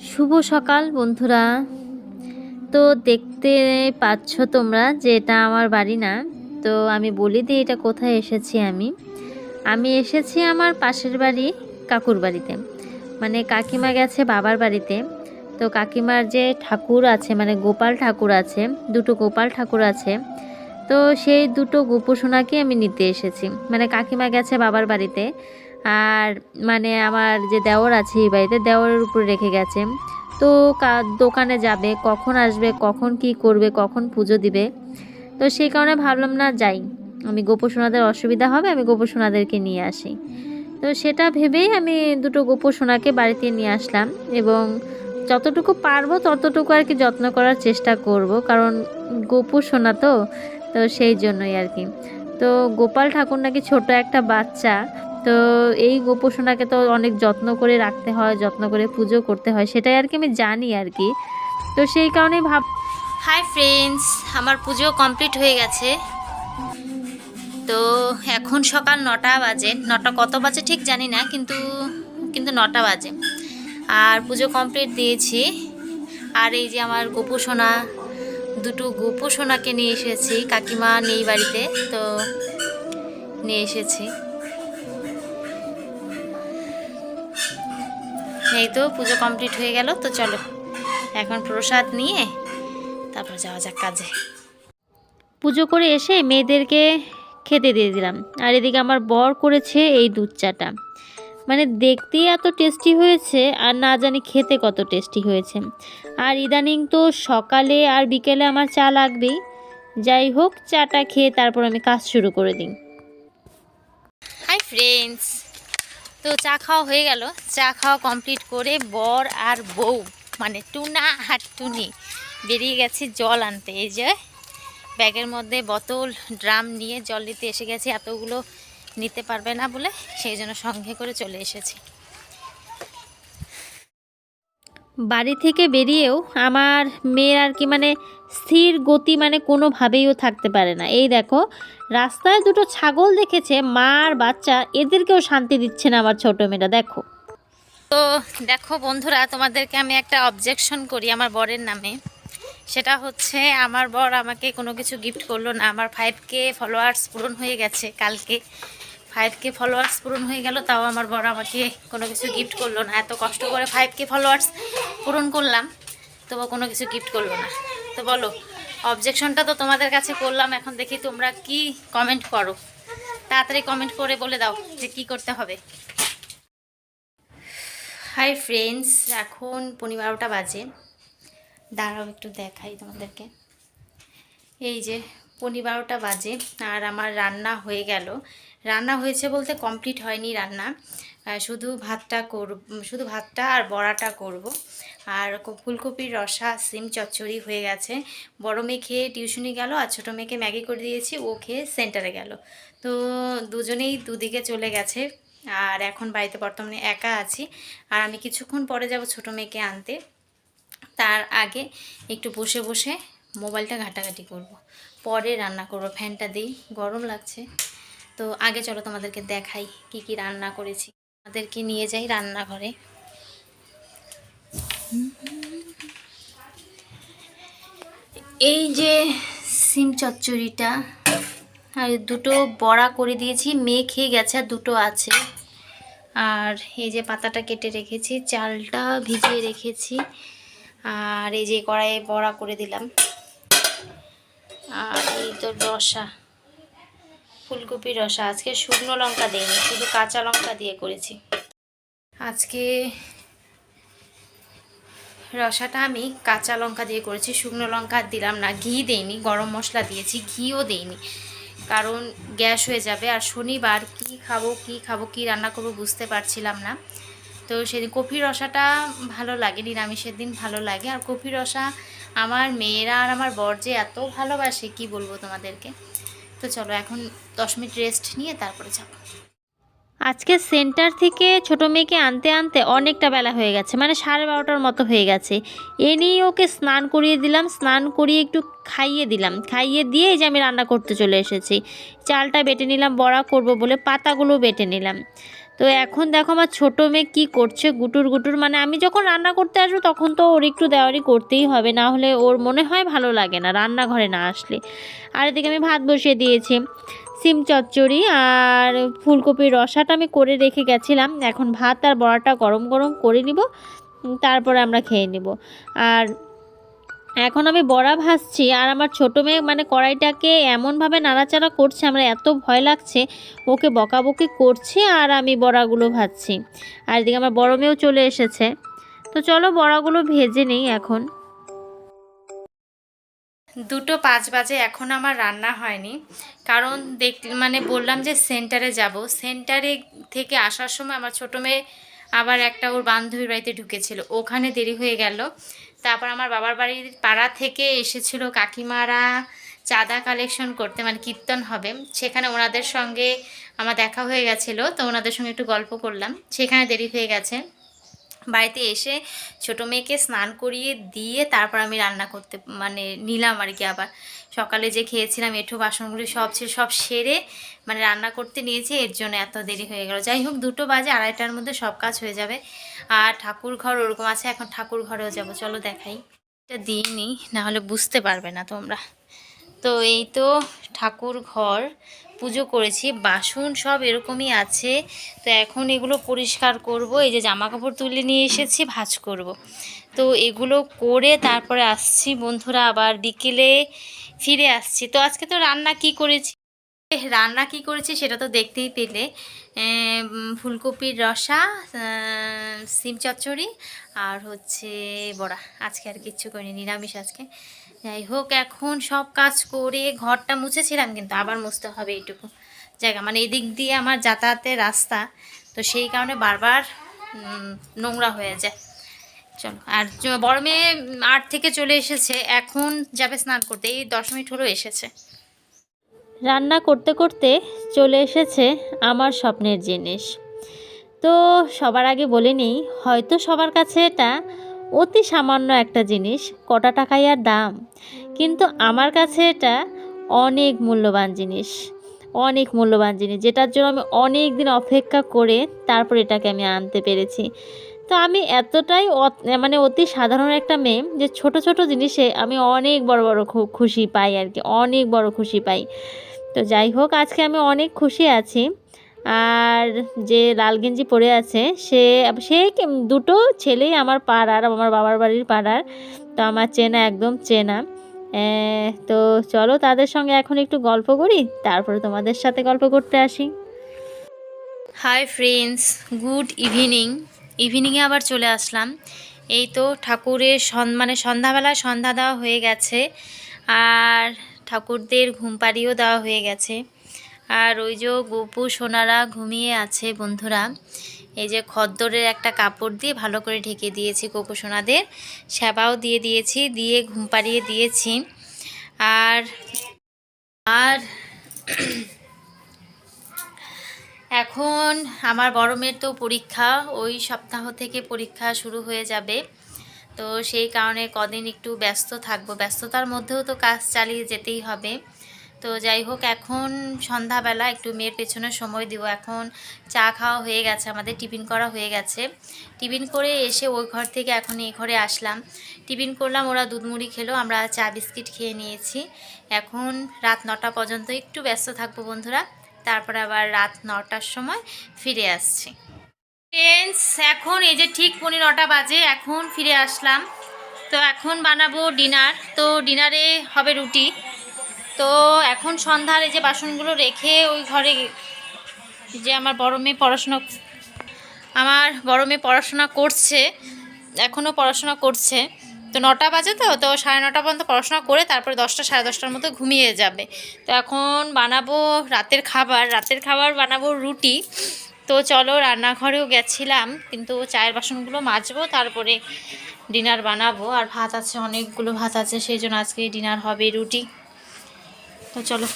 শুভ সকাল, বন্ধুরা। তো দেখতে পাচ্ছ তোমরা যে এটা আমার বাড়ি না। তো আমি বলি দিই এটা কোথায় এসেছি আমি। আমি এসেছি আমার পাশের বাড়ি কাকুর বাড়িতে। মানে কাকিমা গেছে বাবার বাড়িতে। তো কাকিমার যে ঠাকুর আছে মানে গোপাল ঠাকুর আছে, দুটো গোপাল ঠাকুর আছে, তো সেই দুটো গোপোষণাকে আমি নিতে এসেছি। মানে কাকিমা গেছে বাবার বাড়িতে। আর মানে আমার যে দেওর আছে এই বাড়িতে দেওরের উপর রেখে গেছে। তো দোকানে যাবে, কখন আসবে, কখন কি করবে, কখন পুজো দিবে। তো সেই কারণে ভাবলাম, না, যাই। আমি গোপোষণাদের অসুবিধা হবে, আমি গোপসোনাদেরকে নিয়ে আসি। তো সেটা ভেবেই আমি দুটো গোপোষণাকে বাড়িতে নিয়ে আসলাম এবং যতটুকু পারব ততটুকু আর কি যত্ন করার চেষ্টা করব, কারণ গোপোষণা তো তো সেই জন্যই আর কি। তো গোপাল ঠাকুর নাকি ছোট একটা বাচ্চা তো এই গোপোষণাকে তো অনেক যত্ন করে রাখতে হয়, যত্ন করে পুজো করতে হয়, সেটাই আর কি আমি জানি আর কি। তো সেই কারণেই ভাব হাই ফ্রেন্ডস আমার পুজো কমপ্লিট হয়ে গেছে। তো এখন সকাল নটা বাজে। নটা কত বাজে ঠিক জানি না, কিন্তু কিন্তু নটা বাজে। আর পুজো কমপ্লিট দিয়েছি। আর এই যে আমার গোপোষণা দুটো গোপোষণাকে নিয়ে এসেছি। কাকিমা নেই বাড়িতে, তো নিয়ে এসেছি। এই তো পুজো কমপ্লিট হয়ে গেল, তো চলো। এখন প্রসাদ নিয়ে তারপর যাওয়া যাক কাজে। পুজো করে এসে মেয়েদেরকে খেতে দিয়ে দিলাম। আর এদিকে আমার বর করেছে এই দুধ চাটা। মানে দেখতে এত টেস্টি হয়েছে, আর না জানি খেতে কত টেস্টি হয়েছে। আর ইদানিং তো সকালে আর বিকেলে আমার চা লাগবেই। যাই হোক, চাটা খেয়ে তারপর আমি কাজ শুরু করে দিই। হাই ফ্রেন্ডস তো চা খাওয়া হয়ে গেল। চা খাওয়া কমপ্লিট করে বর আর বউ মানে টুনা আর টুনি বেরিয়ে গেছে জল আনতে। এই যে ব্যাগের মধ্যে বোতল, ড্রাম নিয়ে জল নিতে এসে গেছি, এতগুলো নিতে পারবে না বলে সেই জন্য সঙ্গে করে চলে এসেছি। বাড়ি থেকে বেরিয়েও আমার মেয়ের আর কি মানে স্থির গতি মানে কোনোভাবেইও থাকতে পারে না। এই দেখো, রাস্তায় দুটো ছাগল দেখেছে, মা আর বাচ্চা, এদেরকেও শান্তি দিচ্ছে না আমার ছোটো মেয়েটা, দেখো। তো দেখো বন্ধুরা, তোমাদেরকে আমি একটা অবজেকশন করি আমার বরের নামে। সেটা হচ্ছে, আমার বর আমাকে কোনো কিছু গিফট করল না, আমার ফাইভ কে ফলোয়ার্স পূরণ হয়ে গেছে কালকে। ফাইভ কে ফলোয়ার্স পূরণ হয়ে গেল, তাও আমার বর আমাকে কোনো কিছু গিফট করল না। এত কষ্ট করে ফাইভ কে ফলোয়ার্স পূরণ করলাম, তবু কোনো কিছু গিফট করল না। তো বলো অবজেকশনটা তো তোমাদের কাছে করলাম, এখন দেখি তোমরা কি কমেন্ট করো। তাড়াতাড়ি কমেন্ট করে বলে দাও যে কি করতে হবে। হাই ফ্রেন্ডস এখন পনেরো বারোটা বাজে। দাঁড়াও একটু দেখাই তোমাদেরকে। এই যে পনেরো বারোটা বাজে, আর আমার রান্না হয়ে গেল। রান্না হয়েছে বলতে কমপ্লিট হয়নি রান্না। শুধু ভাতটা করব, শুধু ভাতটা আর বড়াটা করব। আর ফুলকপির রসা, সিম চচ্চড়ি হয়ে গেছে। বড় মেয়ে খেয়ে টিউশনি গেল আর ছোটো মেয়েকে ম্যাগি করে দিয়েছি, ও খেয়ে সেন্টারে গেল। তো দুজনেই দুদিকে চলে গেছে। আর এখন বাড়িতে বর্তমানে একা আছি। আর আমি কিছুক্ষণ পরে যাব ছোটো মেয়েকে আনতে। তার আগে একটু বসে বসে মোবাইলটা ঘাটাঘাটি করব। পরে রান্না করব, ফ্যানটা দিই, গরম লাগছে। তো আগে চলো তোমাদেরকে দেখাই কি কি রান্না করেছি। আমাদেরকে নিয়ে যাই রান্নাঘরে। এই যে সিম চচ্চড়িটা, আর দুটো বড়া করে দিয়েছি, মেয়ে খেয়ে গেছে, আর দুটো আছে। আর এই যে পাতাটা কেটে রেখেছি, চালটা ভিজিয়ে রেখেছি, আর এই যে কড়াইয়ে বড়া করে দিলাম। আর এই তো রসা। ফুলকপির রসা। আজকে শুকনো লঙ্কা দিইনি, শুধু কাঁচা লঙ্কা দিয়ে করেছি। আজকে রসাটা আমি কাঁচা লঙ্কা দিয়ে করেছি, শুকনো লঙ্কা দিলাম না, ঘি দেইনি, গরম মশলা দিয়েছি, ঘিও দেইনি। কারণ গ্যাস হয়ে যাবে, আর শনিবার কি খাব কি খাব, কি রান্না করব বুঝতে পারছিলাম না। তো সেদিন কফি রসাটা ভালো লাগে, নিরামিষের দিন ভালো লাগে। আর কফি রসা আমার মেয়েরা আর আমার বর যে এত ভালোবাসে, কি বলব তোমাদেরকে? তো চলো এখন দশ মিনিট রেস্ট নিয়ে তারপরে যাব। আজকে সেন্টার থেকে ছোট মেয়েকে আনতে আনতে অনেকটা বেলা হয়ে গেছে মানে সাড়ে বারোটার মতো হয়ে গেছে। এ নিয়ে ওকে স্নান করিয়ে দিলাম, স্নান করিয়ে একটু খাইয়ে দিলাম। খাইয়ে দিয়ে যে আমি রান্না করতে চলে এসেছি। চালটা বেটে নিলাম, বড়া করব বলে পাতাগুলো বেটে নিলাম। তো এখন দেখো আমার ছোটো মেয়ে কী করছে, গুটুর গুটুর মানে আমি যখন রান্না করতে আসব তখন তো ওর একটু দেওয়ারি করতেই হবে, না হলে ওর মনে হয় ভালো লাগে না রান্নাঘরে না আসলে। আর এদিকে আমি ভাত বসিয়ে দিয়েছি, সিম চচ্চড়ি আর ফুলকপির রসাটা আমি করে রেখে গেছিলাম, এখন ভাত আর বড়াটা গরম গরম করে নিব তারপরে আমরা খেয়ে নিব। আর এখন আমি বড়া ভাজছি আর আমার ছোটো মেয়ে মানে কড়াইটাকে এমনভাবে নাড়াচাড়া করছে, আমার এত ভয় লাগছে, ওকে বকাবকি করছে আর আমি বড়াগুলো ভাজছি। আর এদিকে আমার বড় মেয়েও চলে এসেছে। তো চলো বড়াগুলো ভেজে নেই এখন। দুটো পাঁচ বাজে, এখন আমার রান্না হয়নি। কারণ দেখ মানে বললাম যে সেন্টারে যাব। সেন্টারে থেকে আসার সময় আমার ছোটো মেয়ে আবার একটা ওর বান্ধবীর বাড়িতে ঢুকেছিল। ওখানে দেরি হয়ে গেল। তারপর আমার বাবার বাড়ির পাড়া থেকে এসেছিল কাকিমারা চাঁদা কালেকশন করতে মানে কীর্তন হবে। সেখানে ওনাদের সঙ্গে আমার দেখা হয়ে গেছিল, তো ওনাদের সঙ্গে একটু গল্প করলাম। সেখানে দেরি হয়ে গেছে। বাড়িতে এসে ছোটো মেয়েকে স্নান করিয়ে দিয়ে তারপর আমি রান্না করতে মানে নিলাম আর কি আবার। সকালে যে খেয়েছিলাম, এঁঠো বাসনগুলি সব ছিল সব সেরে মানে রান্না করতে নিয়েছি, এর জন্য এত দেরি হয়ে গেল। যাই হোক, দুটো বাজে, আড়াইটার মধ্যে সব কাজ হয়ে যাবে। আর ঠাকুর ঘর ওরকম আছে, এখন ঠাকুর ঘরেও যাব। চলো দেখাই। এটা দিইনি নাহলে বুঝতে পারবে না তোমরা। তো এই তো ঠাকুর ঘর, পুজো করেছি, বাসন সব এরকমই আছে। তো এখন এগুলো পরিষ্কার করব, এই যে জামা কাপড় তুলে নিয়ে এসেছি, ভাঁজ করব। তো এগুলো করে তারপরে আসছি বন্ধুরা আবার বিকেলে ফিরে আসছি। তো আজকে তো রান্না কি করেছি? রান্না কি করেছি সেটা তো দেখতেই পেলে। ফুলকপির রসা সিম চচ্চড়ি আর হচ্ছে বড়া। আজকে আর কিচ্ছু করিনি, নিরামিষ আজকে। যাই হোক, এখন সব কাজ করে ঘরটা মুছেছিলাম কিন্তু আবার মুছতে হবে এইটুকু। জায়গা মানে এদিক দিয়ে আমার যাতায়াতের রাস্তা, তো সেই কারণে বারবার নোংরা হয়ে যায়। চলো। আর বড় মেয়ে আট থেকে চলে এসেছে, এখন যাবে স্নান করতে, এই দশ মিনিট হলো এসেছে। রান্না করতে করতে চলে এসেছে আমার স্বপ্নের জিনিস। তো সবার আগে বলে নিই, হয়তো সবার কাছে এটা অতি সামান্য একটা জিনিস, কটা টাকাই আর দাম। কিন্তু আমার কাছে এটা অনেক মূল্যবান জিনিস, অনেক মূল্যবান জিনিস, যেটার জন্য আমি অনেক দিন অপেক্ষা করে তারপর এটাকে আমি আনতে পেরেছি। তো আমি এতটাই মানে অতি সাধারণ একটা মেয়ে যে ছোট ছোট জিনিসে আমি অনেক বড় বড় খুশি পাই আর কি, অনেক বড় খুশি পাই। তো যাই হোক, আজকে আমি অনেক খুশি আছি। আর যে লাল গেঞ্জি পরে আছে, সে সে দুটো ছেলেই আমার পাড়ার, আমার বাবার বাড়ির পাড়ার। তো আমার চেনা, একদম চেনা। তো চলো তাদের সঙ্গে এখন একটু গল্প করি, তারপরে তোমাদের সাথে গল্প করতে আসি। হাই ফ্রেন্ডস গুড ইভিনিং ইভিনিংয়ে আবার চলে আসলাম। এই তো ঠাকুরের মানে সন্ধ্যাবেলায় সন্ধ্যা দেওয়া হয়ে গেছে আর ঠাকুরদের ঘুম পাড়িয়েও দেওয়া হয়ে গেছে। আর ওই যে গোপু, সোনারা ঘুমিয়ে আছে বন্ধুরা। এই যে খদ্দরের একটা কাপড় দিয়ে ভালো করে ঢেকে দিয়েছি গোপু, সোনাদের। সেবাও দিয়ে দিয়েছি, দিয়ে ঘুম পাড়িয়ে দিয়েছি। আর আর এখন আমার বড় মেয়ের তো পরীক্ষা, ওই সপ্তাহ থেকে পরীক্ষা শুরু হয়ে যাবে। তো সেই কারণে কদিন একটু ব্যস্ত থাকব। ব্যস্ততার মধ্যেও তো কাজ চালিয়ে যেতেই হবে। তো যাই হোক, এখন সন্ধ্যাবেলা একটু মেয়ের পেছনে সময় দিব। এখন চা খাওয়া হয়ে গেছে, আমাদের টিফিন করা হয়ে গেছে। টিফিন করে এসে ওই ঘর থেকে এখন এই ঘরে আসলাম। টিফিন করলাম, ওরা দুধ মুড়ি খেলো, আমরা চা বিস্কিট খেয়ে নিয়েছি। এখন রাত নটা পর্যন্ত একটু ব্যস্ত থাকব বন্ধুরা। তারপরে আবার রাত নটার সময় ফিরে আসছি। ফ্রেন্ডস এখন এই যে ঠিক পনেরো নটা বাজে, এখন ফিরে আসলাম। তো এখন বানাবো ডিনার। তো ডিনারে হবে রুটি। তো এখন সন্ধ্যার এই যে বাসনগুলো রেখে ওই ঘরে যে আমার বড় মেয়ে পড়াশোনা আমার বড় মেয়ে পড়াশোনা করছে এখনও পড়াশোনা করছে। তো নটা বাজে তো তো সাড়ে নটা পর্যন্ত পড়াশোনা করে তারপরে দশটা, সাড়ে দশটার মতো ঘুমিয়ে যাবে। তো এখন বানাবো রাতের খাবার রাতের খাবার বানাবো রুটি। তো চলো রান্নাঘরেও গেছিলাম, কিন্তু চায়ের বাসনগুলো মাজবো, তারপরে ডিনার বানাবো। আর ভাত আছে, অনেকগুলো ভাত আছে, সেই জন্য আজকে ডিনার হবে রুটি। তো চলো।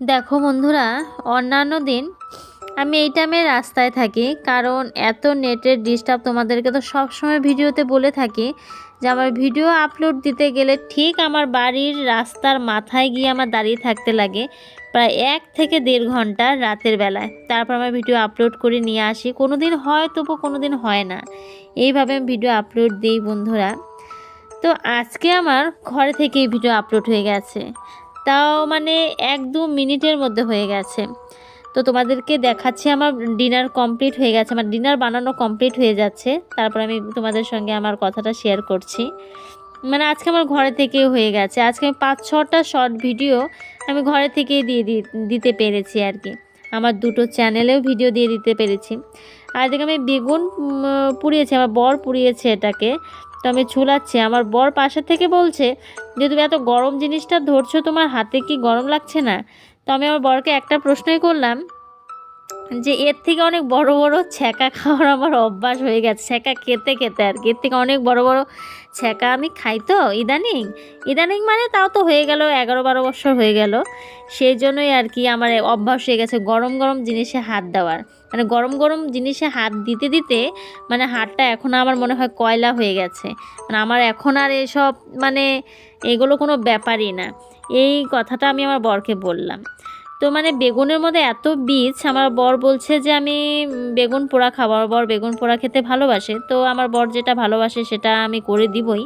দেখো বন্ধুরা, অন্যান্য দিন আমি এই টাইমে রাস্তায় থাকি, কারণ এত নেটের ডিস্টার্ব তোমাদেরকে তো সবসময় ভিডিওতে বলে থাকি যে আমার ভিডিও আপলোড দিতে গেলে ঠিক আমার বাড়ির রাস্তার মাথায় গিয়ে আমার দাঁড়িয়ে থাকতে লাগে প্রায় এক থেকে দেড় ঘণ্টা রাতের বেলায়। তারপর আমার ভিডিও আপলোড করে নিয়ে আসি। কোনো দিন হয় তবু কোনো দিন হয় না। এইভাবে আমি ভিডিও আপলোড দিই বন্ধুরা। তো আজকে আমার ঘরে থেকেই ভিডিও আপলোড হয়ে গেছে। তাও মানে এক দু মিনিটের মধ্যে হয়ে গেছে। তো তোমাদেরকে দেখাচ্ছি আমার ডিনার কমপ্লিট হয়ে গেছে আমার ডিনার বানানো কমপ্লিট হয়ে যাচ্ছে। তারপর আমি তোমাদের সঙ্গে আমার কথাটা শেয়ার করছি। মানে আজকে আমার ঘরে থেকেই হয়ে গেছে। আজকে আমি পাঁচ, ছটা শর্ট ভিডিও আমি ঘরে থেকেই দিয়ে দিতে পেরেছি আর কি। আমার দুটো চ্যানেলেও ভিডিও দিয়ে দিতে পেরেছি। আর এদিকে আমি বেগুন পুড়িয়েছি, আমার বর পুড়িয়েছে এটাকে। তো আমি ছুলাচ্ছি আমার বর পাশে থেকে বলছে, যে তুমি এত গরম জিনিসটা ধরছো, তোমার হাতে কি গরম লাগছে না? তো আমি আমার বরকে একটা প্রশ্নই করলাম যে এর থেকে অনেক বড় বড় ছ্যাঁকা খাওয়ার আমার অভ্যাস হয়ে গেছে। ছ্যাঁকা খেতে খেতে আর কি। এর থেকে অনেক বড় বড় ছ্যাঁকা আমি খাই তো, ইদানিং। ইদানিং মানে তাও তো হয়ে গেল এগারো বারো বছর হয়ে গেল। সেই জন্যই আর কি আমার অভ্যাস হয়ে গেছে গরম গরম জিনিসে হাত দেওয়ার। মানে গরম গরম জিনিসে হাত দিতে দিতে মানে হাতটা এখন আমার মনে হয় কয়লা হয়ে গেছে। মানে আমার এখন আর এসব মানে এগুলো কোনো ব্যাপারই না। এই কথাটা আমি আমার বরকে বললাম। তো মানে বেগুনের মধ্যে এত বীজ, আমার বর বলছে যে আমি বেগুন পোড়া খাব। আমার বর বেগুন পোড়া খেতে ভালোবাসে, তো আমার বর যেটা ভালোবাসে সেটা আমি করে দিবই।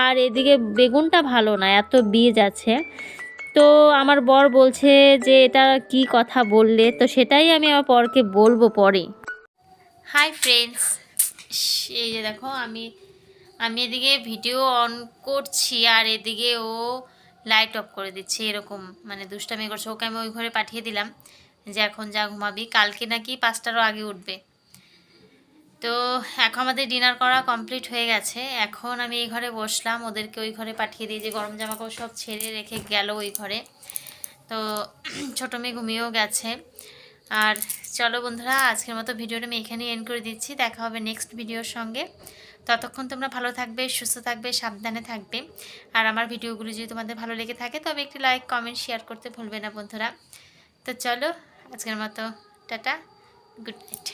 আর এদিকে বেগুনটা ভালো না, এত বীজ আছে। তো আমার বর বলছে যে এটা কি কথা বললে, তো সেটাই আমি আমার বরকে বলব পরে। হাই ফ্রেন্ডস এই যে দেখো, আমি আমি এদিকে ভিডিও অন করছি, আর এদিকে ও লাইট অফ করে দিচ্ছে, এরকম মানে দুষ্টামি করছে। ওকে আমি ওই ঘরে পাঠিয়ে দিলাম যে এখন যা ঘুমাবি, কালকে নাকি পাঁচটারও আগে উঠবে। তো এখন আমাদের ডিনার করা কমপ্লিট হয়ে গেছে। এখন আমি এই ঘরে বসলাম, ওদেরকে ওই ঘরে পাঠিয়ে দিই যে গরম জামা কাপড় সব ছেড়ে রেখে গেল ওই ঘরে। তো ছোটো মেয়ে ঘুমিয়েও গেছে। আর চলো বন্ধুরা, আজকের মতো ভিডিওটা আমি এখানেই এন্ড করে দিচ্ছি। দেখা হবে নেক্সট ভিডিওর সঙ্গে। ততক্ষণ তোমরা ভালো থাকবে, সুস্থ থাকবে, সাবধানে থাকবে। আর আমার ভিডিওগুলো যদি তোমাদের ভালো লেগে থাকে, তবে একটি লাইক কমেন্ট শেয়ার করতে ভুলবে না বন্ধুরা। তো চলো, আজকের মতো, টাটা গুড নাইট